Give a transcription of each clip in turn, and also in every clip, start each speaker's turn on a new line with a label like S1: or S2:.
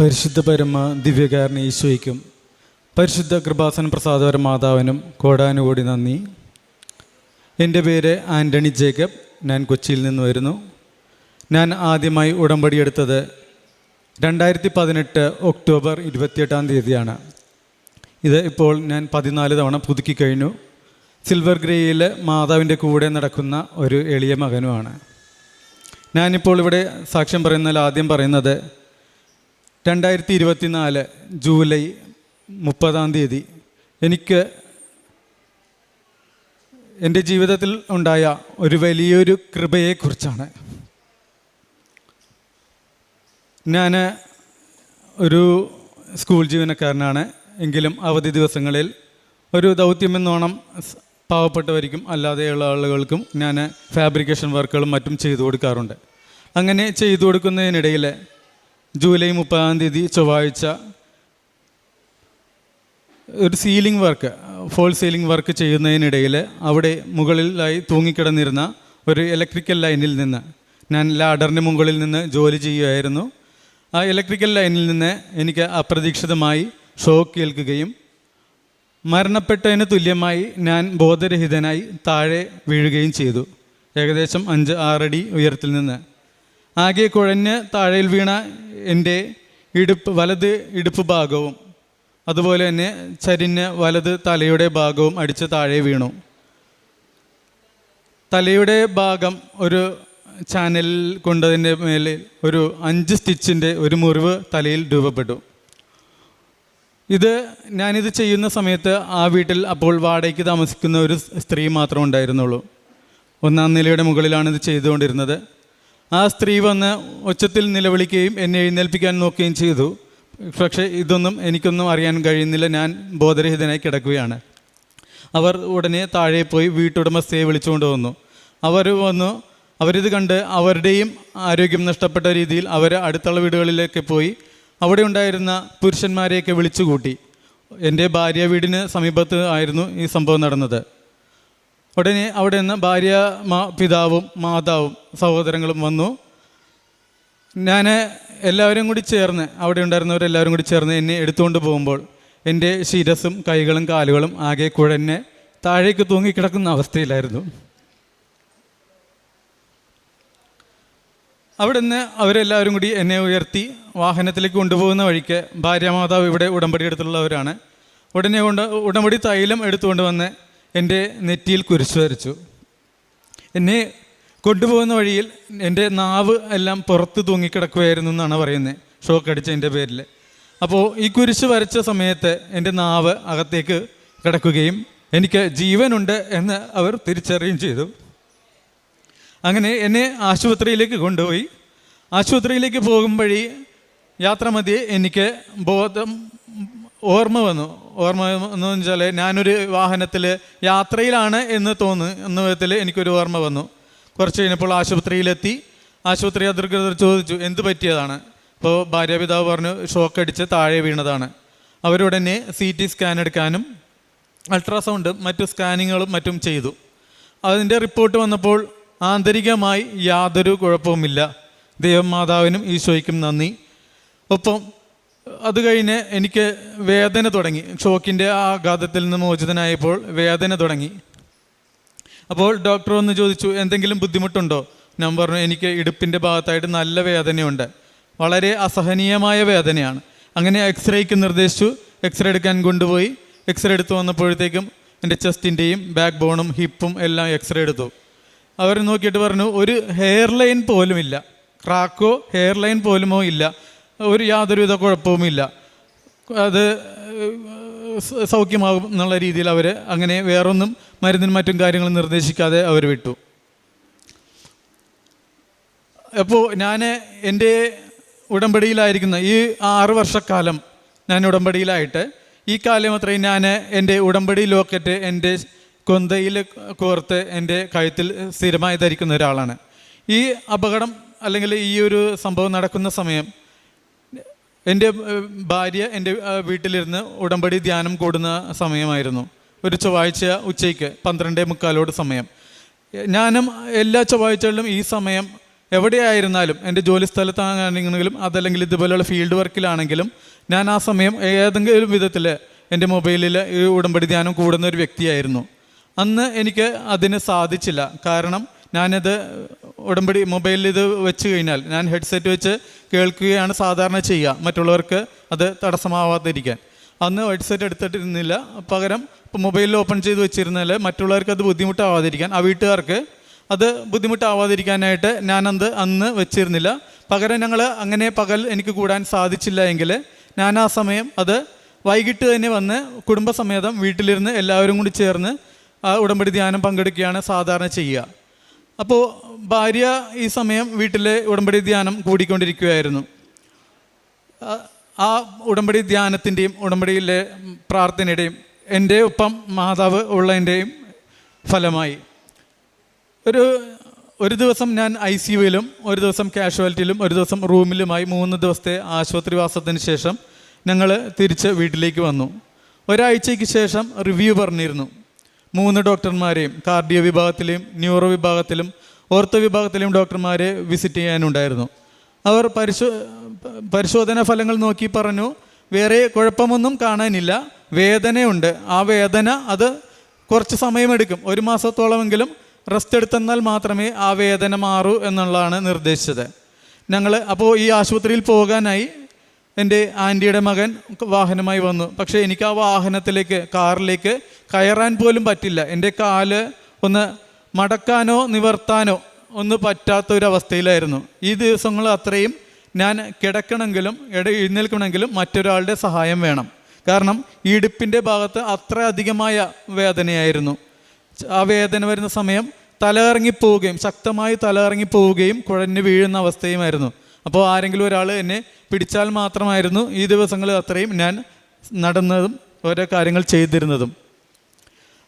S1: പരിശുദ്ധ പരമ ദിവ്യകാരണ ഈശോയ്ക്കും പരിശുദ്ധ കൃപാസന പ്രസാദപര മാതാവിനും കോടാനുകൂടി നന്ദി. എന്റെ പേര് ആന്റണി ജേക്കബ്. ഞാൻ കൊച്ചിയിൽ നിന്ന് വരുന്നു. ഞാൻ ആദ്യമായി ഉടമ്പടി എടുത്തത് രണ്ടായിരത്തി പതിനെട്ട് ഒക്ടോബർ ഇരുപത്തിയെട്ടാം തീയതിയാണ്. ഇത് ഇപ്പോൾ ഞാൻ പതിനാല് തവണ പുതുക്കി കഴിഞ്ഞു. സിൽവർ ഗ്രേയിൽ മാതാവിന്റെ കൂടെ നടക്കുന്ന ഒരു എളിയ മകനുമാണ്. ഞാനിപ്പോൾ ഇവിടെ സാക്ഷ്യം പറയുന്നതിൽ ആദ്യം പറയുന്നത് രണ്ടായിരത്തി ഇരുപത്തിനാല് ജൂലൈ മുപ്പതാം തീയതി എനിക്ക് എന്റെ ജീവിതത്തിൽ ഉണ്ടായ ഒരു വലിയൊരു കൃപയെക്കുറിച്ചാണ്. ഞാൻ ഒരു സ്കൂൾ ജീവനക്കാരനാണ്. എങ്കിലും അവധി ദിവസങ്ങളിൽ ഒരു ദൗത്യമെന്നോണം പാവപ്പെട്ടവർക്കും അല്ലാതെയുള്ള ആളുകൾക്കും ഞാൻ ഫാബ്രിക്കേഷൻ വർക്കുകളും മറ്റും ചെയ്തു കൊടുക്കാറുണ്ട്. അങ്ങനെ ചെയ്തു കൊടുക്കുന്നതിനിടയിൽ ജൂലൈ മുപ്പതാം തീയതി ചൊവ്വാഴ്ച ഒരു ceiling work fall ceiling work ചെയ്യുന്നതിനിടയിൽ അവിടെ മുകളിലായി തൂങ്ങിക്കിടന്നിരുന്ന ഒരു ഇലക്ട്രിക്കൽ ലൈനിൽ നിന്ന് ഞാൻ ലാഡറിന്റെ മുകളിൽ നിന്ന് ജോലി ചെയ്യുമായിരുന്നു ആ ഇലക്ട്രിക്കൽ ലൈനിൽ നിന്ന് എനിക്ക് അപ്രതീക്ഷിതമായി ഷോക്ക് കേൾക്കുകയും മരണപ്പെട്ടതിന് തുല്യമായി ഞാൻ ബോധരഹിതനായി താഴെ വീഴുകയും ചെയ്തു. ഏകദേശം അഞ്ച് ആറടി ഉയരത്തിൽ നിന്ന് ആകെ കുഴഞ്ഞ് താഴയിൽ വീണ എന്റെ ഇടുപ്പ് വലത് ഇടുപ്പ് ഭാഗവും അതുപോലെ തന്നെ ചരിഞ്ഞ് വലത് തലയുടെ ഭാഗവും അടിച്ച് താഴെ വീണു. തലയുടെ ഭാഗം ഒരു ചാനൽ കൊണ്ടതിന്റെ മേലെ ഒരു അഞ്ച് സ്റ്റിച്ചിന്റെ ഒരു മുറിവ് തലയിൽ രൂപപ്പെട്ടു. ഇത് ഞാനിത് ചെയ്യുന്ന സമയത്ത് ആ വീട്ടിൽ അപ്പോൾ വാടകയ്ക്ക് താമസിക്കുന്ന ഒരു സ്ത്രീ മാത്രമേ ഉണ്ടായിരുന്നുള്ളൂ. ഒന്നാം നിലയുടെ മുകളിലാണ് ഇത് ചെയ്തുകൊണ്ടിരുന്നത്. ആ സ്ത്രീ വന്ന് ഉച്ചത്തിൽ നിലവിളിക്കുകയും എന്നെ എഴുന്നേൽപ്പിക്കാൻ നോക്കുകയും ചെയ്തു. പക്ഷേ ഇതൊന്നും എനിക്കൊന്നും അറിയാൻ കഴിയുന്നില്ല. ഞാൻ ബോധരഹിതനായി കിടക്കുകയാണ്. അവർ ഉടനെ താഴെ പോയി വീട്ടുടമസ്ഥയെ വിളിച്ചുകൊണ്ട് വന്നു. അവർ വന്നു. അവരിത് കണ്ട് അവരുടെയും ആരോഗ്യം നഷ്ടപ്പെട്ട രീതിയിൽ അവർ അടുത്തുള്ള വീടുകളിലേക്ക് പോയി അവിടെ ഉണ്ടായിരുന്ന പുരുഷന്മാരെയൊക്കെ വിളിച്ചുകൂട്ടി. എന്റെ ഭാര്യ വീടിന് സമീപത്ത് ആയിരുന്നു ഈ സംഭവം നടന്നത്. ഉടനെ അവിടെ നിന്ന് ഭാര്യ മാ പിതാവും മാതാവും സഹോദരങ്ങളും വന്നു. ഞാൻ എല്ലാവരും കൂടി ചേർന്ന് അവിടെ ഉണ്ടായിരുന്നവരെല്ലാവരും കൂടി ചേർന്ന് എന്നെ എടുത്തുകൊണ്ട് പോകുമ്പോൾ എന്റെ ശിരസും കൈകളും കാലുകളും ആകെ കുഴഞ്ഞ് താഴേക്ക് തൂങ്ങിക്കിടക്കുന്ന അവസ്ഥയിലായിരുന്നു. അവിടെ നിന്ന് അവരെല്ലാവരും കൂടി എന്നെ ഉയർത്തി വാഹനത്തിലേക്ക് കൊണ്ടുപോകുന്ന വഴിക്ക് ഭാര്യ മാതാവ് ഇവിടെ ഉടമ്പടി എടുത്തുള്ളവരാണ് ഉടനെ കൊണ്ട് ഉടമ്പടി തൈലം എടുത്തുകൊണ്ട് വന്ന് എന്റെ നെറ്റിയിൽ കുരിശ് വരച്ചു എന്നെ കൊണ്ടുപോകുന്ന വഴിയിൽ എന്റെ നാവ് എല്ലാം പുറത്ത് തൂങ്ങിക്കിടക്കുകയായിരുന്നു എന്നാണ് പറയുന്നത്. ഷോക്ക് അടിച്ചതിന്റെ പേരിൽ. അപ്പോൾ ഈ കുരിശ് വരച്ച സമയത്ത് എന്റെ നാവ് അകത്തേക്ക് കിടക്കുകയും എനിക്ക് ജീവനുണ്ട് എന്ന് അവർ തിരിച്ചറിയുകയും ചെയ്തു. അങ്ങനെ എന്നെ ആശുപത്രിയിലേക്ക് കൊണ്ടുപോയി. ആശുപത്രിയിലേക്ക് പോകുമ്പോഴേ യാത്രാമധ്യേ എനിക്ക് ബോധം ഓർമ്മ വന്നു. ഓർമ്മ എന്ന് വെച്ചാൽ ഞാനൊരു വാഹനത്തിൽ യാത്രയിലാണ് എന്ന് തോന്നുന്ന വിധത്തിൽ എനിക്കൊരു ഓർമ്മ വന്നു. കുറച്ച് കഴിഞ്ഞപ്പോൾ ആശുപത്രിയിലെത്തി. ആശുപത്രി അധികൃതർ ചോദിച്ചു എന്ത് പറ്റിയതാണ്? അപ്പോൾ ഭാര്യാപിതാവ് പറഞ്ഞു ഷോക്ക് അടിച്ച് താഴെ വീണതാണ്. അവരുടനെ സി ടി സ്കാൻ എടുക്കാനും അൾട്രാസൗണ്ടും മറ്റു സ്കാനിങ്ങുകളും മറ്റും ചെയ്തു. അതിന്റെ റിപ്പോർട്ട് വന്നപ്പോൾ ആന്തരികമായി യാതൊരു കുഴപ്പവുമില്ല. ദൈവമാതാവിനും ഈശോയ്ക്കും നന്ദി. ഒപ്പം അത് കഴിഞ്ഞ് എനിക്ക് വേദന തുടങ്ങി. ഷോക്കിന്റെ ആ ആഘാതത്തിൽ നിന്ന് മോചിതനായപ്പോൾ വേദന തുടങ്ങി. അപ്പോൾ ഡോക്ടർ ഒന്ന് ചോദിച്ചു എന്തെങ്കിലും ബുദ്ധിമുട്ടുണ്ടോ? ഞാൻ പറഞ്ഞു എനിക്ക് ഇടുപ്പിന്റെ ഭാഗത്തായിട്ട് നല്ല വേദനയുണ്ട്. വളരെ അസഹനീയമായ വേദനയാണ്. അങ്ങനെ എക്സ്റേക്ക് നിർദ്ദേശിച്ചു. എക്സ്റേ എടുക്കാൻ കൊണ്ടുപോയി. എക്സ്റേ എടുത്ത് വന്നപ്പോഴത്തേക്കും എന്റെ ചെസ്റ്റിന്റെയും ബാക്ക് ബോണും ഹിപ്പും എല്ലാം എക്സ്റേ എടുത്തു. അവർ നോക്കിയിട്ട് പറഞ്ഞു ഒരു ഹെയർ ലൈൻ പോലുമില്ല. ക്രാക്കോ ഹെയർ ലൈൻ പോലുമോ ഇല്ല. ഒരു യാതൊരുവിധ കുഴപ്പവുമില്ല. അത് സൗഖ്യമാകും എന്നുള്ള രീതിയിൽ അവർ അങ്ങനെ വേറൊന്നും മരുന്നിനും മറ്റും കാര്യങ്ങളും നിർദ്ദേശിക്കാതെ അവർ വിട്ടു. അപ്പോൾ ഞാൻ എന്റെ ഉടമ്പടിയിലായിരിക്കുന്ന ഈ ആറ് വർഷക്കാലം ഞാൻ ഉടമ്പടിയിലായിട്ട് ഈ കാലം അത്രയും ഞാൻ എന്റെ ഉടമ്പടി ലോക്കറ്റ് എന്റെ കൊന്തയിൽ കോർത്ത് എന്റെ കഴുത്തിൽ സ്ഥിരമായി ധരിക്കുന്ന ഒരാളാണ്. ഈ അപകടം അല്ലെങ്കിൽ ഈ ഒരു സംഭവം നടക്കുന്ന സമയം എന്റെ ഭാര്യ എന്റെ വീട്ടിലിരുന്ന് ഉടമ്പടി ധ്യാനം കൂടുന്ന സമയമായിരുന്നു. ഒരു ചൊവ്വാഴ്ച ഉച്ചയ്ക്ക് പന്ത്രണ്ടേ മുക്കാലോട് സമയം. ഞാനും എല്ലാ ചൊവ്വാഴ്ചകളിലും ഈ സമയം എവിടെയായിരുന്നാലും എന്റെ ജോലി സ്ഥലത്താണെങ്കിലും അതല്ലെങ്കിൽ ഇതുപോലെയുള്ള ഫീൽഡ് വർക്കിലാണെങ്കിലും ഞാൻ ആ സമയം ഏതെങ്കിലും വിധത്തിൽ എന്റെ മൊബൈലിൽ ഈ ഉടമ്പടി ധ്യാനം കൂടുന്ന ഒരു വ്യക്തിയായിരുന്നു. അന്ന് എനിക്ക് അതിന് സാധിച്ചില്ല. കാരണം ഞാനത് ഉടമ്പടി മൊബൈലിൽ ഇത് വെച്ച് കഴിഞ്ഞാൽ ഞാൻ ഹെഡ്സെറ്റ് വെച്ച് കേൾക്കുകയാണ് സാധാരണ ചെയ്യുക. മറ്റുള്ളവർക്ക് അത് തടസ്സമാവാതിരിക്കാൻ. അന്ന് ഹെഡ്സെറ്റ് എടുത്തിട്ടിരുന്നില്ല. പകരം മൊബൈലിൽ ഓപ്പൺ ചെയ്ത് വെച്ചിരുന്നാൽ മറ്റുള്ളവർക്ക് അത് ബുദ്ധിമുട്ടാവാതിരിക്കാൻ. ആ വീട്ടുകാർക്ക് അത് ബുദ്ധിമുട്ടാവാതിരിക്കാനായിട്ട് ഞാനത് അന്ന് വെച്ചിരുന്നില്ല. പകരം ഞങ്ങൾ അങ്ങനെ പകൽ എനിക്ക് കൂടാൻ സാധിച്ചില്ല എങ്കിൽ ഞാൻ ആ സമയം അത് വൈകിട്ട് തന്നെ വന്ന് കുടുംബസമേതം വീട്ടിലിരുന്ന് എല്ലാവരും കൂടി ചേർന്ന് ആ ഉടമ്പടി ധ്യാനം പങ്കെടുക്കുകയാണ് സാധാരണ ചെയ്യുക. അപ്പോൾ ഭാര്യ ഈ സമയം വീട്ടിലെ ഉടമ്പടി ധ്യാനം കൂടിക്കൊണ്ടിരിക്കുകയായിരുന്നു. ആ- ഉടമ്പടി ധ്യാനത്തിന്റെയും ഉടമ്പടിയിലെ പ്രാർത്ഥനയുടെയും എന്റെ ഒപ്പം മാതാവ് ഉള്ളതിന്റെയും ഫലമായി. ഒരു ഒരു ദിവസം ഞാൻ ഐ സി യുവിലും ഒരു ദിവസം കാഷ്വാലിറ്റിയിലും ഒരു ദിവസം റൂമിലുമായി മൂന്ന് ദിവസത്തെ ആശുപത്രിവാസത്തിന് ശേഷം ഞങ്ങൾ തിരിച്ച് വീട്ടിലേക്ക് വന്നു. ഒരാഴ്ചയ്ക്ക് ശേഷം റിവ്യൂ പറഞ്ഞിരുന്നു. മൂന്ന് ഡോക്ടർമാരെയും കാർഡിയോ വിഭാഗത്തിലെയും ന്യൂറോ വിഭാഗത്തിലും ഓർത്തോ വിഭാഗത്തിലെയും ഡോക്ടർമാരെ വിസിറ്റ് ചെയ്യാനുണ്ടായിരുന്നു. അവർ പരിശോ പരിശോധനാ ഫലങ്ങൾ നോക്കി പറഞ്ഞു വേറെ കുഴപ്പമൊന്നും കാണാനില്ല വേദനയുണ്ട്. ആ വേദന അത് കുറച്ച് സമയമെടുക്കും. ഒരു മാസത്തോളമെങ്കിലും റെസ്റ്റ് എടുത്തെന്നാൽ മാത്രമേ ആ വേദന മാറൂ എന്നുള്ളതാണ് നിർദ്ദേശിച്ചത്. ഞങ്ങൾ അപ്പോൾ ഈ ആശുപത്രിയിൽ പോകാനായി എന്റെ ആന്റിയുടെ മകൻ വാഹനമായി വന്നു. പക്ഷേ എനിക്ക് ആ വാഹനത്തിലേക്ക് കാറിലേക്ക് കയറാൻ പോലും പറ്റില്ല. എന്റെ കാൽ ഒന്ന് മടക്കാനോ നിവർത്താനോ ഒന്ന് പറ്റാത്ത ഒരു അവസ്ഥയിലായിരുന്നു ഈ ദിവസങ്ങൾ അത്രയും ഞാൻ കിടക്കണമെങ്കിലും ഇട എഴുന്നേൽക്കണമെങ്കിലും മറ്റൊരാളുടെ സഹായം വേണം. കാരണം ഇടുപ്പിന്റെ ഭാഗത്ത് അത്ര അധികമായ വേദനയായിരുന്നു. ആ വേദന വരുന്ന സമയം തലകറങ്ങി പോവുകയും ശക്തമായി തലകറങ്ങി പോവുകയും കുഴഞ്ഞു വീഴുന്ന അവസ്ഥയുമായിരുന്നു. അപ്പോൾ ആരെങ്കിലും ഒരാൾ എന്നെ പിടിച്ചാൽ മാത്രമായിരുന്നു ഈ ദിവസങ്ങളിൽ അത്രയും ഞാൻ നടന്നതും ഓരോ കാര്യങ്ങൾ ചെയ്തിരുന്നതും.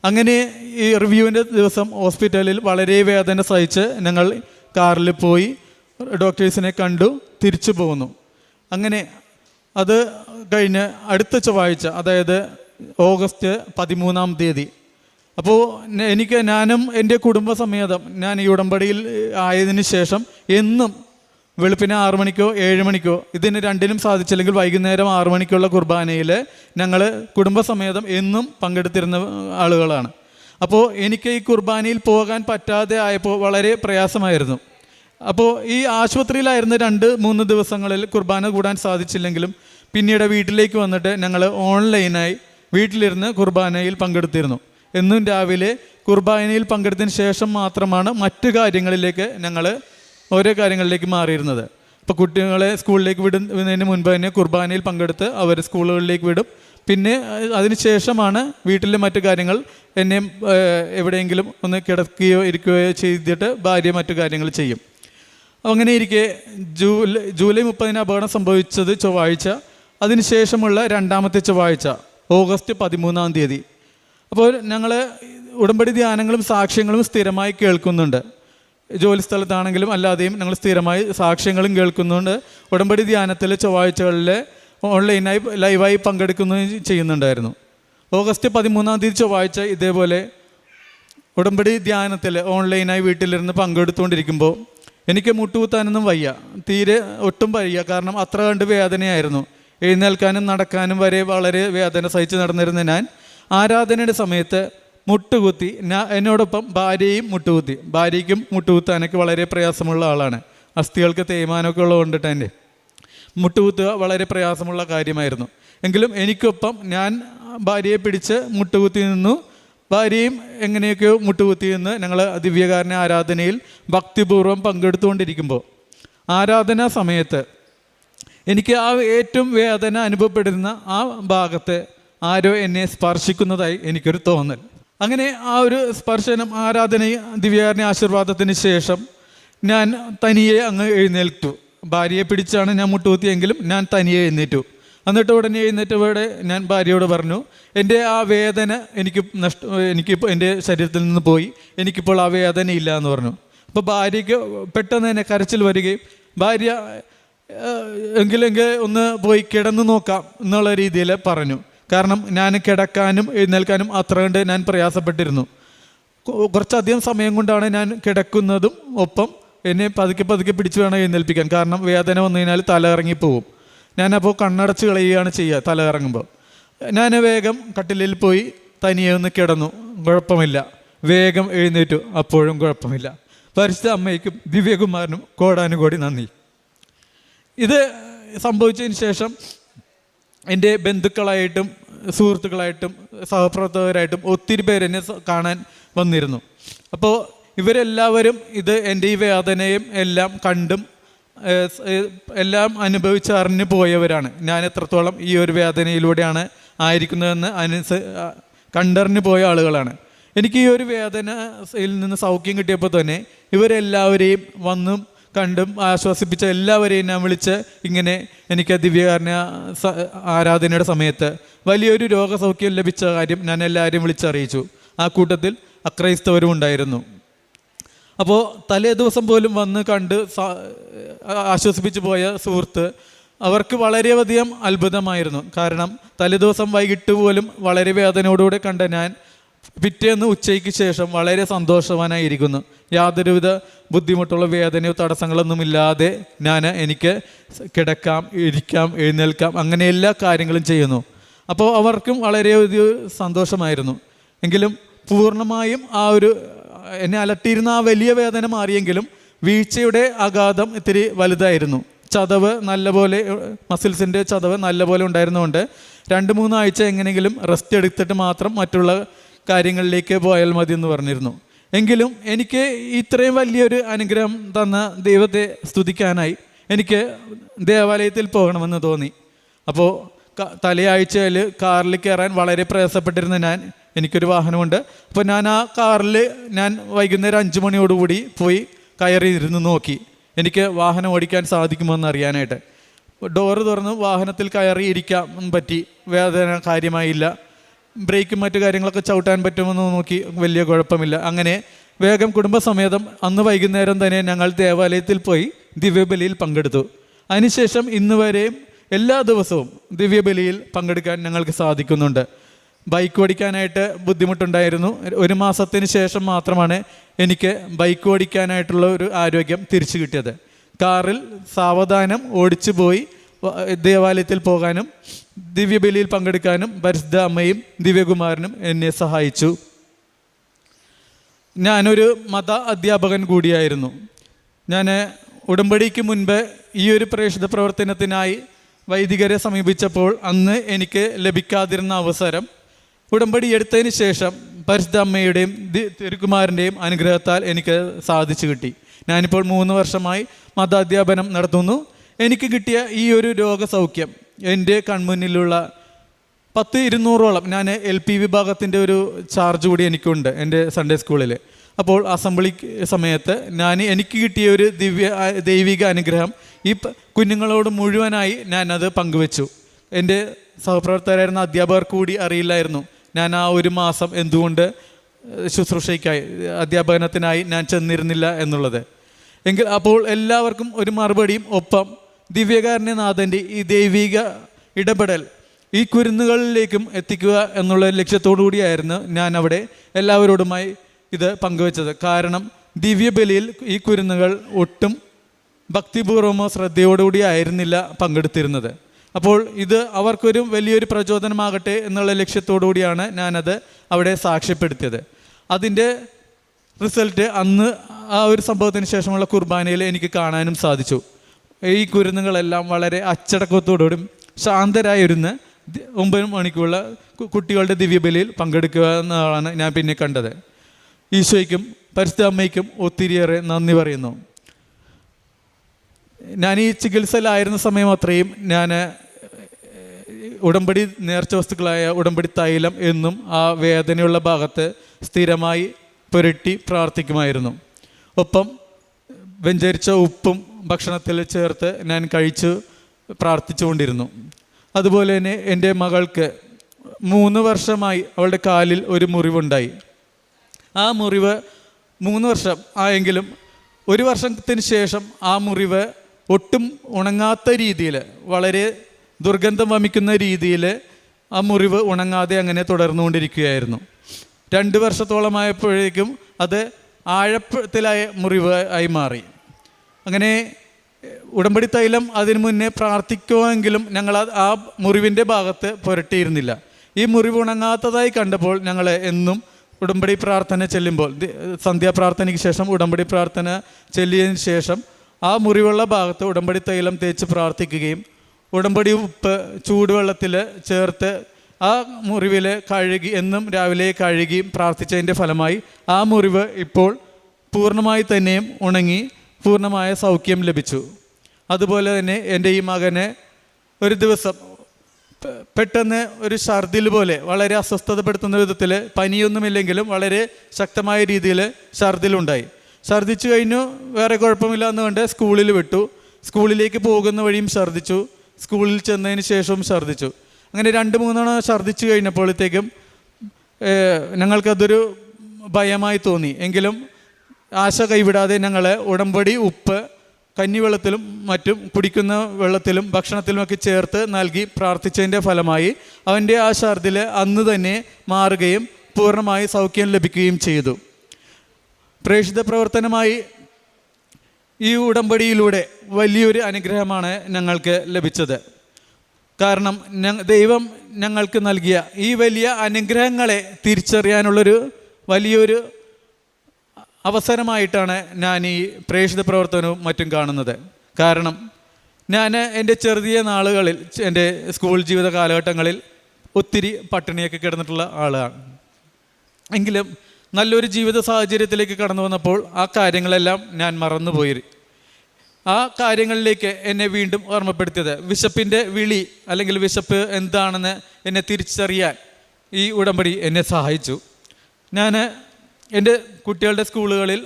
S1: അങ്ങനെ ഈ റിവ്യൂവിന്റെ ദിവസം ഹോസ്പിറ്റലിൽ വളരെ വേദന സഹിച്ച് ഞങ്ങൾ കാറിൽ പോയി ഡോക്ടേഴ്സിനെ കണ്ടു തിരിച്ചു പോകുന്നു അങ്ങനെ അത് കഴിഞ്ഞ് അടുത്ത ചൊവ്വാഴ്ച അതായത് ഓഗസ്റ്റ് പതിമൂന്നാം തീയതി. അപ്പോൾ എനിക്ക് ഞാനും എന്റെ കുടുംബസമേതം ഞാൻ ഈ ഉടമ്പടിയിൽ ആയതിനു ശേഷം എന്നും വെളുപ്പിന് ആറു മണിക്കോ ഏഴ് മണിക്കോ ഇതിന് രണ്ടിനും സാധിച്ചില്ലെങ്കിൽ വൈകുന്നേരം ആറു മണിക്കുള്ള കുർബാനയിൽ ഞങ്ങൾ കുടുംബസമേതം എന്നും പങ്കെടുത്തിരുന്ന ആളുകളാണ്. അപ്പോൾ എനിക്ക് ഈ കുർബാനയിൽ പോകാൻ പറ്റാതെ ആയപ്പോൾ വളരെ പ്രയാസമായിരുന്നു. അപ്പോൾ ഈ ആശുപത്രിയിലായിരുന്ന രണ്ട് മൂന്ന് ദിവസങ്ങളിൽ കുർബാന കൂടാൻ സാധിച്ചില്ലെങ്കിലും പിന്നീട് വീട്ടിലേക്ക് വന്നിട്ട് ഞങ്ങൾ ഓൺലൈനായി വീട്ടിലിരുന്ന് കുർബാനയിൽ പങ്കെടുത്തിരുന്നു. എന്നും രാവിലെ കുർബാനയിൽ പങ്കെടുത്തതിന് ശേഷം മാത്രമാണ് മറ്റു കാര്യങ്ങളിലേക്ക് ഞങ്ങൾ ഓരോ കാര്യങ്ങളിലേക്ക് മാറിയിരുന്നത്. ഇപ്പോൾ കുട്ടികളെ സ്കൂളിലേക്ക് വിടുന്നതിന് മുൻപ് തന്നെ കുർബാനയിൽ പങ്കെടുത്ത് അവർ സ്കൂളുകളിലേക്ക് വിടും. പിന്നെ അതിനുശേഷമാണ് അതിന് ശേഷമാണ് വീട്ടിലെ മറ്റു കാര്യങ്ങൾ എന്നെ എവിടെയെങ്കിലും ഒന്ന് കിടക്കുകയോ ഇരിക്കുകയോ ചെയ്തിട്ട് ഭാര്യ മറ്റു കാര്യങ്ങൾ ചെയ്യും. അങ്ങനെ ഇരിക്കെ ജൂലൈ ജൂലൈ മുപ്പതിന് അപകടം സംഭവിച്ചത് ചൊവ്വാഴ്ച. അതിനുശേഷമുള്ള രണ്ടാമത്തെ ചൊവ്വാഴ്ച ഓഗസ്റ്റ് പതിമൂന്നാം തീയതി. അപ്പോൾ ഞങ്ങൾ ഉടമ്പടി ധ്യാനങ്ങളും സാക്ഷ്യങ്ങളും സ്ഥിരമായി കേൾക്കുന്നുണ്ട്. ജോലി സ്ഥലത്താണെങ്കിലും അല്ലാതെയും ഞങ്ങൾ സ്ഥിരമായി സാക്ഷ്യങ്ങളും കേൾക്കുന്നുണ്ട്. ഉടമ്പടി ധ്യാനത്തിൽ ചൊവ്വാഴ്ചകളിൽ ഓൺലൈനായി ലൈവായി പങ്കെടുക്കുന്നതും ചെയ്യുന്നുണ്ടായിരുന്നു. ഓഗസ്റ്റ് പതിമൂന്നാം തീയതി ചൊവ്വാഴ്ച ഇതേപോലെ ഉടമ്പടി ധ്യാനത്തിൽ ഓൺലൈനായി വീട്ടിലിരുന്ന് പങ്കെടുത്തുകൊണ്ടിരിക്കുമ്പോൾ എനിക്ക് മുട്ടുകുത്താനൊന്നും വയ്യ. തീരെ ഒട്ടും വയ്യ. കാരണം അത്ര കണ്ട് വേദനയായിരുന്നു. എഴുന്നേൽക്കാനും നടക്കാനും വരെ വളരെ വേദന സഹിച്ച് നടന്നിരുന്ന ഞാൻ ആരാധനയുടെ സമയത്ത് മുട്ടുകുത്തി എന്നോടൊപ്പം ഭാര്യയും മുട്ടുകുത്തി. ഭാര്യയ്ക്കും മുട്ടുകുത്താനൊക്കെ വളരെ പ്രയാസമുള്ള ആളാണ്. അസ്ഥികൾക്ക് തേയ്മാനമൊക്കെ ഉള്ളതുകൊണ്ട് തന്നെ. മുട്ടുകുത്തുക വളരെ പ്രയാസമുള്ള കാര്യമായിരുന്നു. എങ്കിലും എനിക്കൊപ്പം ഞാൻ ഭാര്യയെ പിടിച്ച് മുട്ടുകുത്തി നിന്നു. ഭാര്യയും എങ്ങനെയൊക്കെയോ മുട്ടുകുത്തി നിന്ന് ഞങ്ങൾ ദിവ്യകാരനെ ആരാധനയിൽ ഭക്തിപൂർവം പങ്കെടുത്തുകൊണ്ടിരിക്കുമ്പോൾ ആരാധനാ സമയത്ത് എനിക്ക് ആ ഏറ്റവും വേദന അനുഭവപ്പെടുന്ന ആ ഭാഗത്ത് ആരോ എന്നെ സ്പർശിക്കുന്നതായി എനിക്കൊരു തോന്നൽ. അങ്ങനെ ആ ഒരു സ്പർശനം ആരാധനയും ദിവ്യകാരന ആശീർവാദത്തിന് ശേഷം ഞാൻ തനിയെ അങ്ങ് എഴുന്നേൽറ്റു ഭാര്യയെ പിടിച്ചാണ് ഞാൻ മുട്ടുകുത്തിയെങ്കിലും ഞാൻ തനിയെ എഴുന്നേറ്റു. എന്നിട്ട് ഉടനെ എഴുന്നേറ്റ് ഇവിടെ ഞാൻ ഭാര്യയോട് പറഞ്ഞു എന്റെ ആ വേദന എനിക്ക് നഷ്ട എനിക്കിപ്പോൾ എന്റെ ശരീരത്തിൽ നിന്ന് പോയി. എനിക്കിപ്പോൾ ആ വേദന ഇല്ല എന്ന് പറഞ്ഞു. അപ്പോൾ ഭാര്യയ്ക്ക് പെട്ടെന്ന് തന്നെ കരച്ചിൽ വരികയും ഭാര്യ എങ്കിലെങ്കിൽ ഒന്ന് പോയി കിടന്ന് നോക്കാം എന്നുള്ള രീതിയിൽ പറഞ്ഞു. കാരണം ഞാൻ കിടക്കാനും എഴുന്നേൽക്കാനും അത്ര കണ്ട് ഞാൻ പ്രയാസപ്പെട്ടിരുന്നു. കുറച്ചധികം സമയം കൊണ്ടാണ് ഞാൻ കിടക്കുന്നതും ഒപ്പം എന്നെ പതുക്കെ പതുക്കെ പിടിച്ചു വേണം എഴുന്നേൽപ്പിക്കാൻ. കാരണം വേദന വന്നു കഴിഞ്ഞാൽ തല ഇറങ്ങിപ്പോവും ഞാനപ്പോൾ കണ്ണടച്ച് കളയുകയാണ് ചെയ്യുക തല ഇറങ്ങുമ്പോൾ ഞാൻ വേഗം കട്ടിലിൽ പോയി തനിയെ ഒന്ന് കിടന്നു. കുഴപ്പമില്ല. വേഗം എഴുന്നേറ്റു. അപ്പോഴും കുഴപ്പമില്ല. പരിശുദ്ധ അമ്മയ്ക്കും ദിവ്യകുമാരനും കോടാനുകോടി നന്ദി. ഇത് സംഭവിച്ചതിന് ശേഷം എന്റെ ബന്ധുക്കളായിട്ടും സുഹൃത്തുക്കളായിട്ടും സഹപ്രവർത്തകരായിട്ടും ഒത്തിരി പേര് എന്നെ കാണാൻ വന്നിരുന്നു. അപ്പോൾ ഇവരെല്ലാവരും ഇത് എന്റെ ഈ വേദനയും എല്ലാം കണ്ടും എല്ലാം അനുഭവിച്ച് അറിഞ്ഞു പോയവരാണ്. ഞാൻ എത്രത്തോളം ഈ ഒരു വേദനയിലൂടെയാണ് ആയിരിക്കുന്നതെന്ന് അനുസ കണ്ടറിഞ്ഞു പോയ ആളുകളാണ്. എനിക്ക് ഈ ഒരു വേദനയിൽ നിന്ന് സൗഖ്യം കിട്ടിയപ്പോൾ തന്നെ ഇവരെല്ലാവരെയും വന്നും കണ്ടും ആശ്വസിപ്പിച്ച എല്ലാവരെയും ഞാൻ വിളിച്ച് ഇങ്ങനെ എനിക്ക് ദിവ്യകാരണ ആരാധനയുടെ സമയത്ത് വലിയൊരു രോഗസൗഖ്യം ലഭിച്ച കാര്യം ഞാൻ എല്ലാവരെയും വിളിച്ചറിയിച്ചു. ആ കൂട്ടത്തിൽ അക്രൈസ്തവരും ഉണ്ടായിരുന്നു. അപ്പോൾ തലേ ദിവസം പോലും വന്ന് കണ്ട് ആശ്വസിപ്പിച്ച് പോയ സുഹൃത്ത് അവർക്ക് വളരെയധികം അത്ഭുതമായിരുന്നു. കാരണം തലേദിവസം വൈകിട്ട് പോലും വളരെ വേദനയോടുകൂടെ കണ്ട ഞാൻ പിറ്റേന്ന് ഉച്ചയ്ക്ക് ശേഷം വളരെ സന്തോഷവാനായിരിക്കുന്നു. യാതൊരുവിധ ബുദ്ധിമുട്ടുള്ള വേദനയോ തടസ്സങ്ങളൊന്നുമില്ലാതെ ഞാൻ എനിക്ക് കിടക്കാം ഇരിക്കാം എഴുന്നേൽക്കാം അങ്ങനെ എല്ലാ കാര്യങ്ങളും ചെയ്യുന്നു. അപ്പോൾ അവർക്കും വളരെ സന്തോഷമായിരുന്നു. എങ്കിലും പൂർണമായും ആ ഒരു എന്നെ അലട്ടിയിരുന്ന ആ വലിയ വേദന മാറിയെങ്കിലും വീഴ്ചയുടെ ആഘാതം ഇത്തിരി വലുതായിരുന്നു. ചതവ് നല്ലപോലെ മസിൽസിന്റെ ചതവ് നല്ലപോലെ ഉണ്ടായിരുന്നുകൊണ്ട് രണ്ട് മൂന്നാഴ്ച എങ്ങനെയെങ്കിലും റെസ്റ്റ് എടുത്തിട്ട് മാത്രം മറ്റുള്ള കാര്യങ്ങളിലേക്ക് പോയാൽ മതി എന്ന് പറഞ്ഞിരുന്നു. എങ്കിലും എനിക്ക് ഇത്രയും വലിയൊരു അനുഗ്രഹം തന്ന ദൈവത്തെ സ്തുതിക്കാനായി എനിക്ക് ദേവാലയത്തിൽ പോകണമെന്ന് തോന്നി. അപ്പോൾ തലയാഴ്ചയിൽ കാറിൽ കയറാൻ വളരെ പ്രയാസപ്പെട്ടിരുന്ന ഞാൻ എനിക്കൊരു വാഹനമുണ്ട്. അപ്പോൾ ഞാൻ ആ കാറിൽ ഞാൻ വൈകുന്നേരം അഞ്ച് മണിയോടുകൂടി പോയി കയറി ഇരുന്ന് നോക്കി. എനിക്ക് വാഹനം ഓടിക്കാൻ സാധിക്കുമോ എന്ന് അറിയാനായിട്ട്. ഡോറ് തുറന്ന് വാഹനത്തിൽ കയറി ഇരിക്കാൻ പറ്റി. വേദന കാര്യമായില്ല. ബ്രേക്കും മറ്റു കാര്യങ്ങളൊക്കെ ചവിട്ടാൻ പറ്റുമെന്ന് നോക്കി വലിയ കുഴപ്പമില്ല. അങ്ങനെ വേഗം കുടുംബസമേതം അന്ന് വൈകുന്നേരം തന്നെ ഞങ്ങൾ ദേവാലയത്തിൽ പോയി ദിവ്യബലിയിൽ പങ്കെടുത്തു. അതിനുശേഷം ഇന്ന് വരെയും എല്ലാ ദിവസവും ദിവ്യബലിയിൽ പങ്കെടുക്കാൻ ഞങ്ങൾക്ക് സാധിക്കുന്നുണ്ട്. ബൈക്ക് ഓടിക്കാനായിട്ട് ബുദ്ധിമുട്ടുണ്ടായിരുന്നു. ഒരു മാസത്തിന് ശേഷം മാത്രമാണ് എനിക്ക് ബൈക്ക് ഓടിക്കാനായിട്ടുള്ള ഒരു ആരോഗ്യം തിരിച്ചു കിട്ടിയത്. കാറിൽ സാവധാനം ഓടിച്ചു പോയി ദേവാലയത്തിൽ പോകാനും ദിവ്യബലിയിൽ പങ്കെടുക്കാനും പരിശുദ്ധ അമ്മയും ദിവ്യകുമാരനും എന്നെ സഹായിച്ചു. ഞാനൊരു മത അധ്യാപകൻ കൂടിയായിരുന്നു. ഞാൻ ഉടമ്പടിക്ക് മുൻപ് ഈ ഒരു പ്രേക്ഷിത പ്രവർത്തനത്തിനായി വൈദികരെ സമീപിച്ചപ്പോൾ അന്ന് എനിക്ക് ലഭിക്കാതിരുന്ന അവസരം ഉടമ്പടി എടുത്തതിന് ശേഷം പരിശുദ്ധ അമ്മയുടെയും തിരുക്കുമാരന്റെയും അനുഗ്രഹത്താൽ എനിക്ക് സാധിച്ചു കിട്ടി. ഞാനിപ്പോൾ മൂന്ന് വർഷമായി മതാധ്യാപനം നടത്തുന്നു. എനിക്ക് കിട്ടിയ ഈ ഒരു രോഗസൗഖ്യം എന്റെ കൺമുന്നിലുള്ള പത്ത് ഇരുന്നൂറോളം ഞാൻ എൽ പി വിഭാഗത്തിന്റെ ഒരു ചാർജ് കൂടി എനിക്കുണ്ട് എന്റെ സൺഡേ സ്കൂളിൽ അപ്പോൾ അസംബ്ലി സമയത്ത് ഞാൻ എനിക്ക് കിട്ടിയ ഒരു ദിവ്യ ദൈവിക അനുഗ്രഹം ഈ കുഞ്ഞുങ്ങളോട് മുഴുവനായി ഞാനത് പങ്കുവെച്ചു. എന്റെ സഹപ്രവർത്തകരായിരുന്ന അധ്യാപകർ കൂടി അറിയില്ലായിരുന്നു ഞാൻ ആ ഒരു മാസം എന്തുകൊണ്ട് ശുശ്രൂഷയ്ക്കായി അധ്യാപനത്തിനായി ഞാൻ ചെന്നിരുന്നില്ല എന്നുള്ളത്. എങ്കിൽ അപ്പോൾ എല്ലാവർക്കും ഒരു മറുപടിയും ഒപ്പം ദിവ്യകാരുണ്യനാഥന്റെ ഈ ദൈവിക ഇടപെടൽ ഈ കുരുന്നുകളിലേക്കും എത്തിക്കുക എന്നുള്ള ലക്ഷ്യത്തോടു കൂടിയായിരുന്നു ഞാൻ അവിടെ എല്ലാവരോടുമായി ഇത് പങ്കുവച്ചത്. കാരണം ദിവ്യബലിയിൽ ഈ കുരുന്നുകൾ ഒട്ടും ഭക്തിപൂർവമോ ശ്രദ്ധയോടുകൂടി ആയിരുന്നില്ല പങ്കെടുത്തിരുന്നത്. അപ്പോൾ ഇത് അവർക്കൊരു വലിയൊരു പ്രചോദനമാകട്ടെ എന്നുള്ള ലക്ഷ്യത്തോടു കൂടിയാണ് ഞാനത് അവിടെ സാക്ഷ്യപ്പെടുത്തിയത്. അതിന്റെ റിസൾട്ട് അന്ന് ആ ഒരു സംഭവത്തിന് ശേഷമുള്ള കുർബാനയിൽ എനിക്ക് കാണാനും സാധിച്ചു. ഈ കുരുന്നുകളെല്ലാം വളരെ അച്ചടക്കത്തോടും ശാന്തരായിരുന്ന് ഒമ്പത് മണിക്കുള്ള കുട്ടികളുടെ ദിവ്യബലിയിൽ പങ്കെടുക്കുക എന്നതാണ് ഞാൻ പിന്നെ കണ്ടത്. ഈശോയ്ക്കും പരിശുദ്ധ അമ്മയ്ക്കും ഒത്തിരിയേറെ നന്ദി പറയുന്നു. ഞാൻ ഈ ചികിത്സയിലായിരുന്ന സമയം അത്രയും ഞാൻ ഉടമ്പടി നേർച്ച വസ്തുക്കളായ ഉടമ്പടി തൈലം എന്നും ആ വേദനയുള്ള ഭാഗത്ത് സ്ഥിരമായി പുരട്ടി പ്രാർത്ഥിക്കുമായിരുന്നു. ഒപ്പം വെഞ്ചരിച്ച ഉപ്പും ഭക്ഷണത്തിൽ ചേർത്ത് ഞാൻ കഴിച്ചു പ്രാർത്ഥിച്ചുകൊണ്ടിരുന്നു. അതുപോലെ തന്നെ എന്റെ മകൾക്ക് മൂന്ന് വർഷമായി അവളുടെ കാലിൽ ഒരു മുറിവുണ്ടായി. ആ മുറിവ് മൂന്ന് വർഷം ആയെങ്കിലും ഒരു വർഷത്തിന് ശേഷം ആ മുറിവ് ഒട്ടും ഉണങ്ങാത്ത രീതിയിൽ വളരെ ദുർഗന്ധം വമിക്കുന്ന രീതിയിൽ ആ മുറിവ് ഉണങ്ങാതെ അങ്ങനെ തുടർന്നുകൊണ്ടിരിക്കുകയായിരുന്നു. രണ്ട് വർഷത്തോളമായപ്പോഴേക്കും അത് ആഴപ്പത്തിലായ മുറിവ് ആയി മാറി. അങ്ങനെ ഉടമ്പടി തൈലം അതിനു മുന്നേ പ്രാർത്ഥിക്കുമെങ്കിലും ഞങ്ങൾ ആ മുറിവിന്റെ ഭാഗത്ത് പുരട്ടിയിരുന്നില്ല. ഈ മുറിവ് ഉണങ്ങാത്തതായി കണ്ടപ്പോൾ ഞങ്ങൾ എന്നും ഉടമ്പടി പ്രാർത്ഥന ചെല്ലുമ്പോൾ സന്ധ്യാപ്രാർത്ഥനയ്ക്ക് ശേഷം ഉടമ്പടി പ്രാർത്ഥന ചെല്ലിയതിന് ശേഷം ആ മുറിവുള്ള ഭാഗത്ത് ഉടമ്പടി തൈലം തേച്ച് പ്രാർത്ഥിക്കുകയും ഉടമ്പടി ഉപ്പ് ചൂടുവെള്ളത്തിൽ ചേർത്ത് ആ മുറിവിൽ കഴുകി എന്നും രാവിലെ കഴുകിയും പ്രാർത്ഥിച്ചതിന്റെ ഫലമായി ആ മുറിവ് ഇപ്പോൾ പൂർണമായി തന്നെയും ഉണങ്ങി പൂർണമായ സൗഖ്യം ലഭിച്ചു. അതുപോലെ തന്നെ എന്റെ ഈ മകന് ഒരു ദിവസം പെട്ടെന്ന് ഒരു ഛർദിൽ പോലെ വളരെ അസ്വസ്ഥതപ്പെടുത്തുന്ന വിധത്തിൽ പനിയൊന്നുമില്ലെങ്കിലും വളരെ ശക്തമായ രീതിയിൽ ഛർദിലുണ്ടായി. ഛർദിച്ചു കഴിഞ്ഞു വേറെ കുഴപ്പമില്ല എന്നുകൊണ്ട് സ്കൂളിൽ വിട്ടു. സ്കൂളിലേക്ക് പോകുന്ന വഴിയും ഛർദിച്ചു. സ്കൂളിൽ ചെന്നതിന് ശേഷവും ഛർദിച്ചു. അങ്ങനെ രണ്ട് മൂന്നെണ്ണം ഛർദിച്ചു കഴിഞ്ഞപ്പോഴത്തേക്കും ഞങ്ങൾക്കതൊരു ഭയമായി തോന്നി. എങ്കിലും ആശ കൈവിടാതെ ഞങ്ങൾ ഉടമ്പടി ഉപ്പ് കഞ്ഞിവെള്ളത്തിലും മറ്റും കുടിക്കുന്ന വെള്ളത്തിലും ഭക്ഷണത്തിലുമൊക്കെ ചേർത്ത് നൽകി പ്രാർത്ഥിച്ചതിന്റെ ഫലമായി അവന്റെ ആ ഛർദിൽ അന്ന് തന്നെ മാറുകയും പൂർണമായി സൗഖ്യം ലഭിക്കുകയും ചെയ്തു. പ്രേക്ഷിത പ്രവർത്തനമായി ഈ ഉടമ്പടിയിലൂടെ വലിയൊരു അനുഗ്രഹമാണ് ഞങ്ങൾക്ക് ലഭിച്ചത്. കാരണം ദൈവം ഞങ്ങൾക്ക് നൽകിയ ഈ വലിയ അനുഗ്രഹങ്ങളെ തിരിച്ചറിയാനുള്ളൊരു വലിയൊരു അവസരമായിട്ടാണ് ഞാൻ ഈ പ്രേക്ഷിത പ്രവർത്തനവും മറ്റും കാണുന്നത്. കാരണം ഞാൻ എന്റെ ചെറിയ നാളുകളിൽ എന്റെ സ്കൂൾ ജീവിത കാലഘട്ടങ്ങളിൽ ഒത്തിരി പട്ടിണിയൊക്കെ കിടന്നിട്ടുള്ള ആളാണ്. എങ്കിലും നല്ലൊരു ജീവിത സാഹചര്യത്തിലേക്ക് കടന്നു വന്നപ്പോൾ ആ കാര്യങ്ങളെല്ലാം ഞാൻ മറന്നുപോയി. ആ കാര്യങ്ങളിലേക്ക് എന്നെ വീണ്ടും ഓർമ്മപ്പെടുത്തിയത് വിശപ്പിന്റെ വിളി അല്ലെങ്കിൽ വിശപ്പ് എന്താണെന്ന് എന്നെ തിരിച്ചറിയാൻ ഈ ഉടമ്പടി എന്നെ സഹായിച്ചു. ഞാൻ എന്റെ കുട്ടികളുടെ സ്കൂളുകളിൽ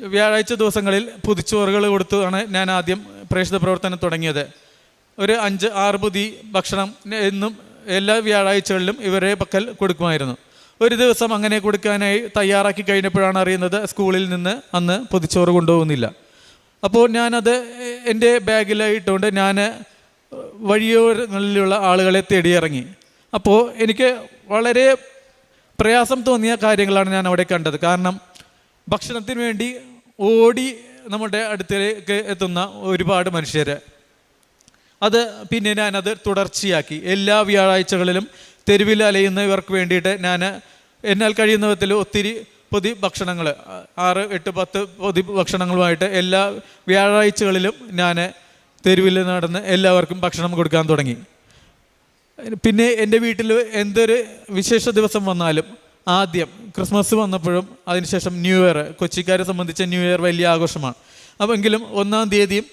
S1: വ്യാഴാഴ്ച ദിവസങ്ങളിൽ പുതിച്ചോറുകൾ കൊടുത്താണ് ഞാൻ ആദ്യം പ്രേക്ഷിത പ്രവർത്തനം തുടങ്ങിയത്. ഒരു അഞ്ച് ആറ് പുതി ഭക്ഷണം എന്നും എല്ലാ വ്യാഴാഴ്ചകളിലും ഇവരെ പക്കൽ കൊടുക്കുമായിരുന്നു. ഒരു ദിവസം അങ്ങനെ കൊടുക്കാനായി തയ്യാറാക്കി കഴിഞ്ഞപ്പോഴാണ് അറിയുന്നത് സ്കൂളിൽ നിന്ന് അന്ന് പൊതിച്ചോറ് കൊണ്ടുപോകുന്നില്ല. അപ്പോൾ ഞാനത് എന്റെ ബാഗിലായിട്ടുകൊണ്ട് ഞാൻ വഴിയോരങ്ങളിലുള്ള ആളുകളെ തേടിയിറങ്ങി. അപ്പോൾ എനിക്ക് വളരെ പ്രയാസം തോന്നിയ കാര്യങ്ങളാണ് ഞാൻ അവിടെ കണ്ടത്. കാരണം ഭക്ഷണത്തിന് വേണ്ടി ഓടി നമ്മുടെ അടുത്തേക്ക് എത്തുന്ന ഒരുപാട് മനുഷ്യർ അത് പിന്നെ ഞാനത് തുടർച്ചയാക്കി. എല്ലാ വ്യാഴാഴ്ചകളിലും തെരുവിൽ അലയുന്ന ഇവർക്ക് വേണ്ടിയിട്ട് ഞാൻ എന്നാൽ കഴിയുന്ന വിധത്തിൽ ഒത്തിരി പൊതി ഭക്ഷണങ്ങൾ ആറ് എട്ട് പത്ത് പൊതി ഭക്ഷണങ്ങളുമായിട്ട് എല്ലാ വ്യാഴാഴ്ചകളിലും ഞാൻ തെരുവിൽ നടന്ന് എല്ലാവർക്കും ഭക്ഷണം കൊടുക്കാൻ തുടങ്ങി. പിന്നെ എന്റെ വീട്ടിൽ എന്തൊരു വിശേഷ ദിവസം വന്നാലും ആദ്യം ക്രിസ്മസ് വന്നപ്പോഴും അതിനുശേഷം ന്യൂ ഇയർ കൊച്ചിക്കാരെ സംബന്ധിച്ച ന്യൂ ഇയർ വലിയ ആഘോഷമാണ്. അപ്പോൾ എങ്കിലും ഒന്നാം തീയതിയും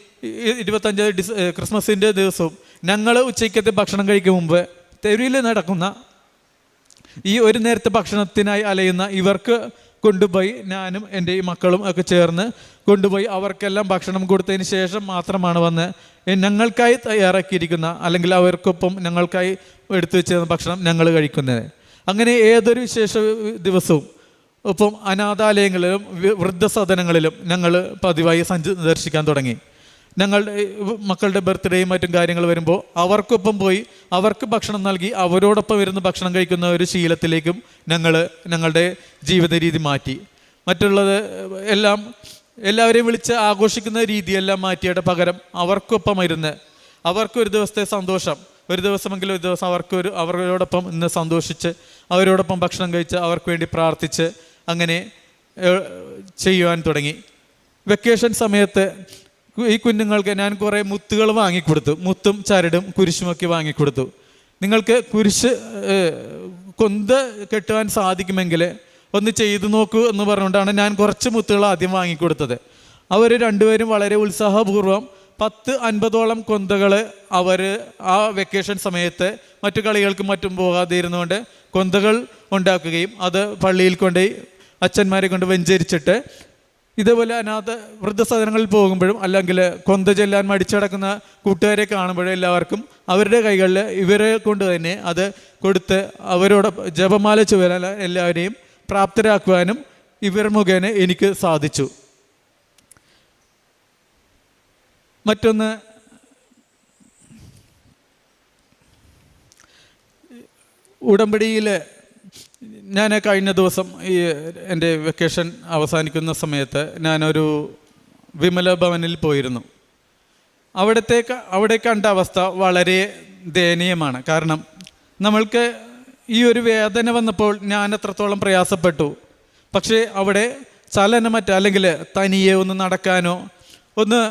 S1: ഇരുപത്തഞ്ച് ഡിസ് ക്രിസ്മസിന്റെ ദിവസവും ഞങ്ങൾ ഉച്ചയ്ക്കത്തെ ഭക്ഷണം കഴിക്കും മുമ്പ് തെരുവിൽ നടക്കുന്ന ഈ ഒരു നേരത്തെ ഭക്ഷണത്തിനായി അലയുന്ന ഇവർക്ക് കൊണ്ടുപോയി ഞാനും എന്റെ ഈ മക്കളും ഒക്കെ ചേർന്ന് കൊണ്ടുപോയി അവർക്കെല്ലാം ഭക്ഷണം കൊടുത്തതിന് ശേഷം മാത്രമാണ് വന്ന് ഞങ്ങൾക്കായി തയ്യാറാക്കിയിരിക്കുന്ന അല്ലെങ്കിൽ അവർക്കൊപ്പം ഞങ്ങൾക്കായി എടുത്തു വെച്ചിരുന്ന ഭക്ഷണം ഞങ്ങൾ കഴിക്കുന്നത് അങ്ങനെ ഏതൊരു വിശേഷ ദിവസവും ഒപ്പം അനാഥാലയങ്ങളിലും വൃദ്ധസദനങ്ങളിലും ഞങ്ങൾ പതിവായി സന്ദർശിക്കാൻ തുടങ്ങി. ഞങ്ങളുടെ മക്കളുടെ ബർത്ത്ഡേയും മറ്റും കാര്യങ്ങൾ വരുമ്പോൾ അവർക്കൊപ്പം പോയി അവർക്ക് ഭക്ഷണം നൽകി അവരോടൊപ്പം ഇരുന്ന് ഭക്ഷണം കഴിക്കുന്ന ഒരു ശീലത്തിലേക്കും ഞങ്ങൾ ഞങ്ങളുടെ ജീവിത രീതി മാറ്റി. മറ്റുള്ളത് എല്ലാം എല്ലാവരെയും വിളിച്ച് ആഘോഷിക്കുന്ന രീതിയെല്ലാം മാറ്റിയുടെ പകരം അവർക്കൊപ്പം ഇരുന്ന് അവർക്കൊരു ദിവസത്തെ സന്തോഷം. ഒരു ദിവസമെങ്കിലും ഒരു ദിവസം അവർക്കൊരു അവരോടൊപ്പം ഇന്ന് സന്തോഷിച്ച് അവരോടൊപ്പം ഭക്ഷണം കഴിച്ച് അവർക്ക് വേണ്ടി പ്രാർത്ഥിച്ച് അങ്ങനെ ചെയ്യുവാൻ തുടങ്ങി. വെക്കേഷൻ സമയത്ത് ഈ കുഞ്ഞുങ്ങൾക്ക് ഞാൻ കുറേ മുത്തുകൾ വാങ്ങിക്കൊടുത്തു. മുത്തും ചരടും കുരിശുമൊക്കെ വാങ്ങിക്കൊടുത്തു. നിങ്ങൾക്ക് കുരിശ് കൊന്ത് കെട്ടുവാൻ സാധിക്കുമെങ്കിൽ ഒന്ന് ചെയ്തു നോക്കൂ എന്ന് പറഞ്ഞുകൊണ്ടാണ് ഞാൻ കുറച്ച് മുത്തുകൾ ആദ്യം വാങ്ങിക്കൊടുത്തത്. അവർ രണ്ടുപേരും വളരെ ഉത്സാഹപൂർവം പത്ത് അൻപതോളം കൊന്തകൾ അവർ ആ വെക്കേഷൻ സമയത്ത് മറ്റു കളികൾക്കും മറ്റും പോകാതെ ഇരുന്നുകൊണ്ട് കൊന്തകൾ ഉണ്ടാക്കുകയും അത് പള്ളിയിൽ കൊണ്ടുപോയി അച്ഛന്മാരെ കൊണ്ട് വെഞ്ചരിച്ചിട്ട് ഇതേപോലെ അനാഥ വൃദ്ധസദനങ്ങളിൽ പോകുമ്പോഴും അല്ലെങ്കിൽ കൊന്ത ചെല്ലാൻ മടിച്ചടക്കുന്ന കൂട്ടുകാരെ കാണുമ്പോഴും എല്ലാവർക്കും അവരുടെ കൈകളിൽ ഇവരെ കൊണ്ട് തന്നെ അത് കൊടുത്ത് അവരോട് ജപമാല ചുവരാൻ എല്ലാവരെയും പ്രാപ്തരാക്കുവാനും ഇവർ മുഖേന എനിക്ക് സാധിച്ചു. മറ്റൊന്ന് ഉടമ്പടിയിൽ ഞാൻ കഴിഞ്ഞ ദിവസം ഈ എന്റെ വെക്കേഷൻ അവസാനിക്കുന്ന സമയത്ത് ഞാനൊരു വിമല ഭവനിൽ പോയിരുന്നു. അവിടത്തെ ക- അവിടെ കണ്ട അവസ്ഥ വളരെ ദയനീയമാണ്. കാരണം നമ്മൾക്ക് ഈ ഒരു വേദന വന്നപ്പോൾ ഞാൻ എത്രത്തോളം പ്രയാസപ്പെട്ടു. പക്ഷേ അവിടെ ചലനമറ്റ അല്ലെങ്കിൽ തനിയെ ഒന്ന് നടക്കാനോ ഒന്ന്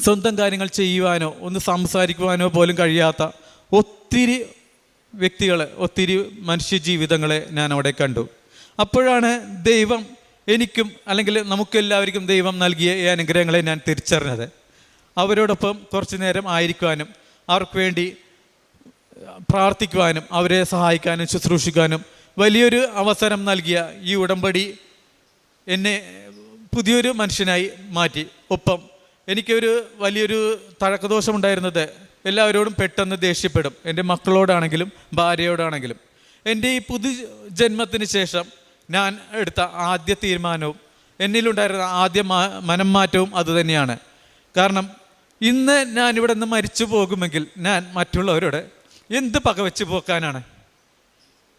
S1: സ്വന്തം കാര്യങ്ങൾ ചെയ്യുവാനോ ഒന്ന് സംസാരിക്കുവാനോ പോലും കഴിയാത്ത ഒത്തിരി വ്യക്തികളെ ഒത്തിരി മനുഷ്യജീവിതങ്ങളെ ഞാൻ അവിടെ കണ്ടു. അപ്പോഴാണ് ദൈവം എനിക്കും അല്ലെങ്കിൽ നമുക്കെല്ലാവർക്കും ദൈവം നൽകിയ ഈ അനുഗ്രഹങ്ങളെ ഞാൻ തിരിച്ചറിഞ്ഞത്. അവരോടൊപ്പം കുറച്ചു നേരം ആയിരിക്കുവാനും അവർക്ക് വേണ്ടി പ്രാർത്ഥിക്കുവാനും അവരെ സഹായിക്കാനും ശുശ്രൂഷിക്കാനും വലിയൊരു അവസരം നൽകിയ ഈ ഉടമ്പടി എന്നെ പുതിയൊരു മനുഷ്യനായി മാറ്റി. ഒപ്പം എനിക്കൊരു വലിയൊരു തഴക്കദോഷമുണ്ടായിരുന്നത് എല്ലാവരോടും പെട്ടെന്ന് ദേഷ്യപ്പെടും. എന്റെ മക്കളോടാണെങ്കിലും ഭാര്യയോടാണെങ്കിലും. എന്റെ ഈ പുതു ജന്മത്തിന് ശേഷം ഞാൻ എടുത്ത ആദ്യ തീരുമാനവും എന്നിലുണ്ടായിരുന്ന ആദ്യ മനം മാറ്റവും അതുതന്നെയാണ് കാരണം ഇന്ന് ഞാൻ ഇവിടെ നിന്ന് മരിച്ചു പോകുമെങ്കിൽ ഞാൻ മറ്റുള്ളവരോട് എന്ത് പകവെച്ച് പോക്കാനാണ്?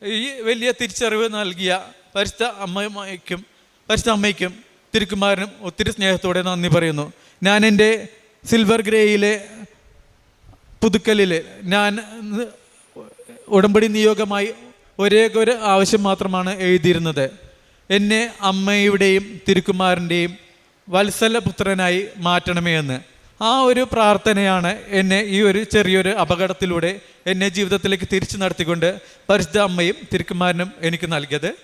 S1: ഈ വലിയ തിരിച്ചറിവ് നൽകിയ പരിശുദ്ധ അമ്മയ്ക്കും പരിശുദ്ധ അമ്മയ്ക്കും തിരുക്കുമാരനും ഒത്തിരി സ്നേഹത്തോടെ നന്ദി പറയുന്നു. ഞാൻ എന്റെ സിൽവർ ഗ്രേയിലെ പുതുക്കലിൽ ഞാൻ ഉടമ്പടി നിയോഗമായി ഒരേ ഒരു ആവശ്യം മാത്രമാണ് എഴുതിയിരുന്നത്. എന്നെ അമ്മയുടെയും തിരുക്കുമാരന്റെയും വത്സലപുത്രനായി മാറ്റണമേ എന്ന്. ആ ഒരു പ്രാർത്ഥനയാണ് എന്നെ ഈ ഒരു ചെറിയൊരു അപകടത്തിലൂടെ എന്നെ ജീവിതത്തിലേക്ക് തിരിച്ചു നടത്തിക്കൊണ്ട് പരിശുദ്ധ അമ്മയും തിരുക്കുമാരനും എനിക്ക് നൽകിയത്.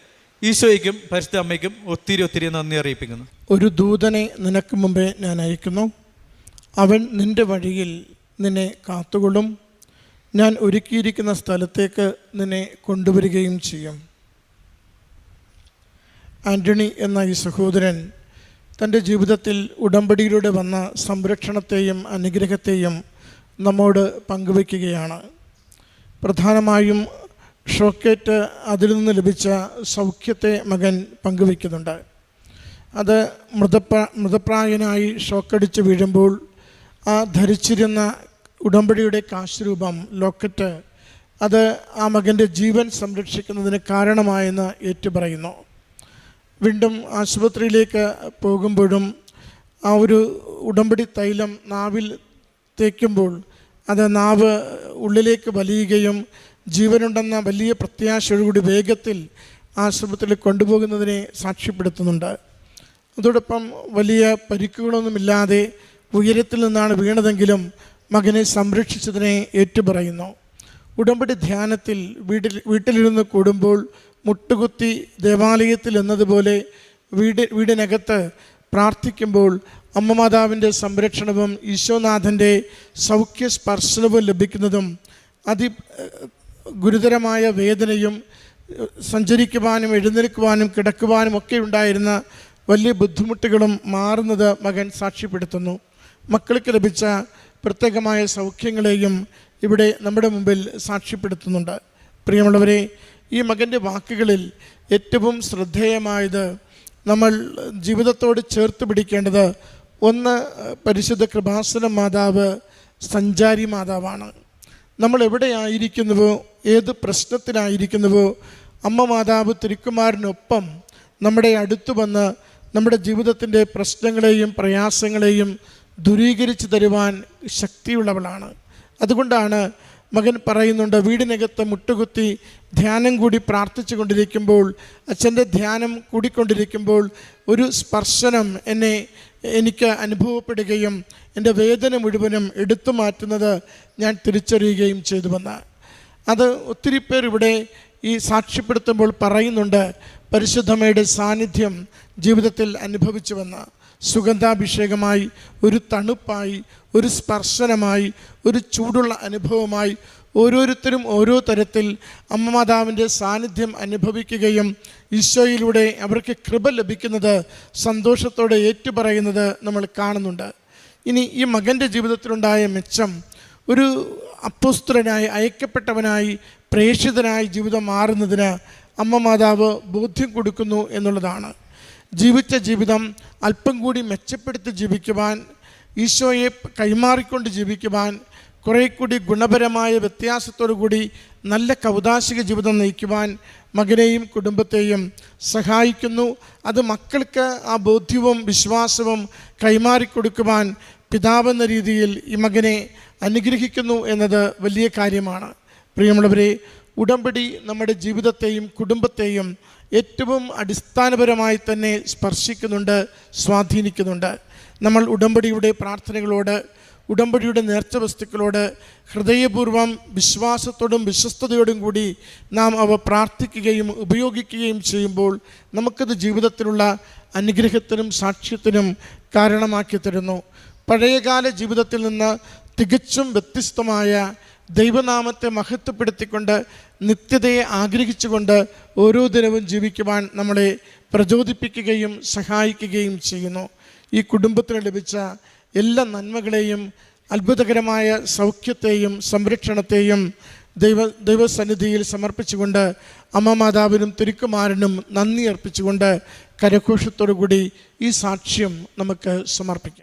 S1: ഈശോയ്ക്കും പരിശുദ്ധ അമ്മയ്ക്കും ഒത്തിരി ഒത്തിരി നന്ദി അറിയിപ്പിക്കുന്നു.
S2: ഒരു ദൂതനെ നിനക്ക് മുമ്പേ ഞാൻ അയക്കുന്നു. അവൻ നിന്റെ വഴിയിൽ നിന്നെ കാത്തുകൊള്ളും. ഞാൻ ഒരുക്കിയിരിക്കുന്ന സ്ഥലത്തേക്ക് നിന്നെ കൊണ്ടുവരികയും ചെയ്യും. ആന്റണി എന്ന ഈ സഹോദരൻ തന്റെ ജീവിതത്തിൽ ഉടമ്പടിയിലൂടെ വന്ന സംരക്ഷണത്തെയും അനുഗ്രഹത്തെയും നമ്മോട് പങ്കുവയ്ക്കുകയാണ്. പ്രധാനമായും ഷോക്കേറ്റ് അതിൽ നിന്ന് ലഭിച്ച സൗഖ്യത്തെ മകൻ പങ്കുവയ്ക്കുന്നുണ്ട്. അത് മൃതപ്ര മൃതപ്രായനായി ഷോക്കടിച്ച് വീഴുമ്പോൾ ആ ധരിച്ചിരുന്ന ഉടമ്പടിയുടെ കാശുരൂപം ലോക്കറ്റ് അത് ആ മകന്റെ ജീവൻ സംരക്ഷിക്കുന്നതിന് കാരണമായെന്ന് ഏറ്റുപറയുന്നു. വീണ്ടും ആശുപത്രിയിലേക്ക് പോകുമ്പോഴും ആ ഒരു ഉടമ്പടി തൈലം നാവിൽ തേക്കുമ്പോൾ അത് നാവ് ഉള്ളിലേക്ക് വലിയുകയും ജീവനുണ്ടെന്ന വലിയ പ്രത്യാശയോടുകൂടി വേഗത്തിൽ ആശുപത്രിയിൽ കൊണ്ടുപോകുന്നതിനെ സാക്ഷ്യപ്പെടുത്തുന്നുണ്ട്. അതോടൊപ്പം വലിയ പരിക്കുകളൊന്നുമില്ലാതെ ഉയരത്തിൽ നിന്നാണ് വീണതെങ്കിലും മകനെ സംരക്ഷിച്ചതിനെ ഏറ്റുപറയുന്നു. ഉടമ്പടി ധ്യാനത്തിൽ വീട്ടിൽ വീട്ടിലിരുന്ന് കൂടുമ്പോൾ മുട്ടുകുത്തി ദേവാലയത്തിൽ എന്നതുപോലെ വീട് വീടിനകത്ത് പ്രാർത്ഥിക്കുമ്പോൾ അമ്മ മാതാവിന്റെ സംരക്ഷണവും ഈശോനാഥന്റെ സൗഖ്യ സ്പർശനവും ലഭിക്കുന്നതും അതി ഗുരുതരമായ വേദനയും സഞ്ചരിക്കുവാനും എഴുന്നേൽക്കുവാനും കിടക്കുവാനും ഒക്കെ ഉണ്ടായിരുന്ന വലിയ ബുദ്ധിമുട്ടുകളും മാറുന്നത് മകൻ സാക്ഷ്യപ്പെടുത്തുന്നു. മക്കൾക്ക് ലഭിച്ച പ്രത്യേകമായ സൗഖ്യങ്ങളെയും ഇവിടെ നമ്മുടെ മുമ്പിൽ സാക്ഷ്യപ്പെടുത്തുന്നുണ്ട്. പ്രിയമുള്ളവരെ ഈ മകന്റെ വാക്കുകളിൽ ഏറ്റവും ശ്രദ്ധേയമായത് നമ്മൾ ജീവിതത്തോട് ചേർത്ത് പിടിക്കേണ്ടത് ഒന്ന് പരിശുദ്ധ കൃപാസന മാതാവ് സഞ്ചാരി മാതാവാണ്. നമ്മൾ എവിടെയായിരിക്കുന്നുവോ ഏത് പ്രശ്നത്തിലായിരിക്കുന്നുവോ അമ്മ മാതാവ് തിരുക്കുമാരനൊപ്പം നമ്മുടെ അടുത്തു വന്ന് നമ്മുടെ ജീവിതത്തിന്റെ പ്രശ്നങ്ങളെയും പ്രയാസങ്ങളെയും ദൂരീകരിച്ചു തരുവാൻ ശക്തിയുള്ളവളാണ്. അതുകൊണ്ടാണ് മകൻ പറയുന്നുണ്ട് വീടിനകത്ത് മുട്ടുകുത്തി ധ്യാനം കൂടി പ്രാർത്ഥിച്ചു കൊണ്ടിരിക്കുമ്പോൾ അച്ഛന്റെ ധ്യാനം കൂടിക്കൊണ്ടിരിക്കുമ്പോൾ ഒരു സ്പർശനം എന്നെ എനിക്ക് അനുഭവപ്പെടുകയും എന്റെ വേദന മുഴുവനും എടുത്തു മാറ്റുന്നത് ഞാൻ തിരിച്ചറിയുകയും ചെയ്തുവെന്ന് അത് ഒത്തിരി പേർ ഇവിടെ ഈ സാക്ഷ്യപ്പെടുത്തുമ്പോൾ പറയുന്നുണ്ട് പരിശുദ്ധമയുടെ സാന്നിധ്യം ജീവിതത്തിൽ അനുഭവിച്ചുവെന്ന് സുഗന്ധാഭിഷേകമായി ഒരു തണുപ്പായി ഒരു സ്പർശനമായി ഒരു ചൂടുള്ള അനുഭവമായി ഓരോരുത്തരും ഓരോ തരത്തിൽ അമ്മ മാതാവിന്റെ സാന്നിധ്യം അനുഭവിക്കുകയും ഈശോയിലൂടെ അവർക്ക് കൃപ ലഭിക്കുന്നത് സന്തോഷത്തോടെ ഏറ്റുപറയുന്നത് നമ്മൾ കാണുന്നുണ്ട്. ഇനി ഈ മകന്റെ ജീവിതത്തിലുണ്ടായ മെച്ചം ഒരു അപ്പുസ്ത്രനായി അയക്കപ്പെട്ടവനായി പ്രേക്ഷിതനായി ജീവിതം മാറുന്നതിന് അമ്മ മാതാവ് ബോധ്യം കൊടുക്കുന്നു എന്നുള്ളതാണ്. ജീവിച്ച ജീവിതം അല്പം കൂടി മെച്ചപ്പെടുത്തി ജീവിക്കുവാൻ ഈശോയെ കൈമാറിക്കൊണ്ട് ജീവിക്കുവാൻ കുറേ കൂടി ഗുണപരമായ കൂടി നല്ല കൗതാശിക ജീവിതം നയിക്കുവാൻ മകനെയും കുടുംബത്തെയും സഹായിക്കുന്നു. അത് മക്കൾക്ക് ആ ബോധ്യവും വിശ്വാസവും കൈമാറിക്കൊടുക്കുവാൻ പിതാവെന്ന രീതിയിൽ ഈ മകനെ അനുഗ്രഹിക്കുന്നു എന്നത് വലിയ കാര്യമാണ്. പ്രിയമുള്ളവരെ ഉടമ്പടി നമ്മുടെ ജീവിതത്തെയും കുടുംബത്തെയും ഏറ്റവും അടിസ്ഥാനപരമായി തന്നെ സ്പർശിക്കുന്നുണ്ട് സ്വാധീനിക്കുന്നുണ്ട്. നമ്മൾ ഉടമ്പടിയുടെ പ്രാർത്ഥനകളോട് ഉടമ്പടിയുടെ നേർച്ച വസ്തുക്കളോട് ഹൃദയപൂർവം വിശ്വാസത്തോടും വിശ്വസ്തയോടും കൂടി നാം അവ പ്രാർത്ഥിക്കുകയും ഉപയോഗിക്കുകയും ചെയ്യുമ്പോൾ നമുക്കത് ജീവിതത്തിലുള്ള അനുഗ്രഹത്തിനും സാക്ഷ്യത്തിനും കാരണമാക്കി തരുന്നു. പഴയകാല ജീവിതത്തിൽ നിന്ന് തികച്ചും വ്യത്യസ്തമായ ദൈവനാമത്തെ മഹത്വപ്പെടുത്തിക്കൊണ്ട് നിത്യതയെ ആഗ്രഹിച്ചുകൊണ്ട് ഓരോ ദിനവും ജീവിക്കുവാൻ നമ്മളെ പ്രചോദിപ്പിക്കുകയും സഹായിക്കുകയും ചെയ്യുന്നു. ഈ കുടുംബത്തിന് ലഭിച്ച എല്ലാ നന്മകളെയും അത്ഭുതകരമായ സൗഖ്യത്തെയും സംരക്ഷണത്തെയും ദൈവ ദൈവസന്നിധിയിൽ സമർപ്പിച്ചുകൊണ്ട് അമ്മ മാതാവിനും തിരുക്കുമാരനും നന്ദി അർപ്പിച്ചുകൊണ്ട് കരഘോഷത്തോടു കൂടി ഈ സാക്ഷ്യം നമുക്ക് സമർപ്പിക്കാം.